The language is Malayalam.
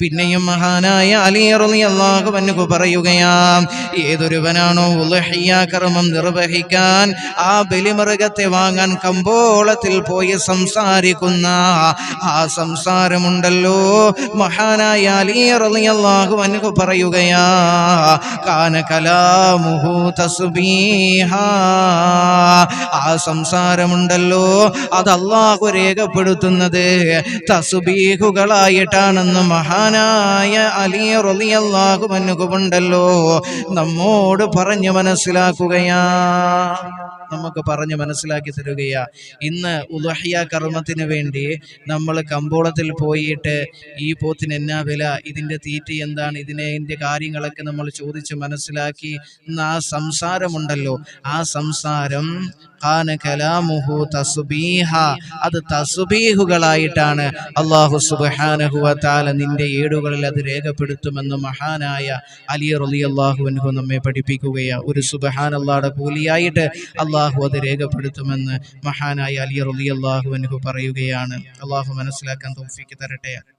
പിന്നെയും മഹാനായ അലി റളിയല്ലാഹു അൻഹു പറയുകയാം ഏതൊരുവനാണോ ഉലഹിയ കർമ്മം നിർവഹിക്കാൻ ആ ബലിമൃഗത്തെ വാങ്ങാൻ കമ്പോളത്തിൽ പോയി സംസാരിക്കുന്ന ആ സംസാരമുണ്ടല്ലോ. മഹാനായ അലി റളിയല്ലാഹു അൻഹു പറയുകയാ കാന കലാമുഹു തസ്ബീഹ. ആ സംസാരമുണ്ടല്ലോ അത് അള്ളാഹു രേഖപ്പെടുത്തുന്നത് തസ്ബീഹുകളായിട്ടാണെന്ന് മഹാനായ അലി റളിയല്ലാഹു അൻഹു ഉണ്ടല്ലോ നമ്മോട് പറഞ്ഞു മനസ്സിലാക്കുകയാ. നമുക്ക് പറഞ്ഞു മനസ്സിലാക്കി തരുകയാ. ഇന്ന് ഉദഹിയ കർമ്മത്തിന് വേണ്ടി നമ്മൾ കമ്പോളത്തിൽ പോയിട്ട് ഈ പോത്തിന് എന്നാ വില? ഇതിന്റെ തീറ്റ എന്താണ്? ഇതിനെ കാര്യങ്ങളൊക്കെ നമ്മൾ ചോദിച്ച് മനസ്സിലാക്കി. ആ സംസാരമുണ്ടല്ലോ. ആ സംസാരം ഖാന കലാമുഹു അത് തസുബീഹുകളായിട്ടാണ് അള്ളാഹു സുബ്ഹാനഹു വ നിന്റെ ഏടുകളിൽ അത് രേഖപ്പെടുത്തുമെന്ന് മഹാനായ അലി റളിയല്ലാഹു അൻഹു നമ്മെ പഠിപ്പിക്കുകയാ. ഒരു സുബ്ഹാനല്ലാഹുടെ കൂലിയായിട്ട് അള്ളാഹു അത് രേഖപ്പെടുത്തുമെന്ന് മഹാനായ അലി റളിയല്ലാഹു അൻഹു പറയുകയാണ്. അള്ളാഹു മനസ്സിലാക്കാൻ തോഫിക്ക് തരട്ടെ.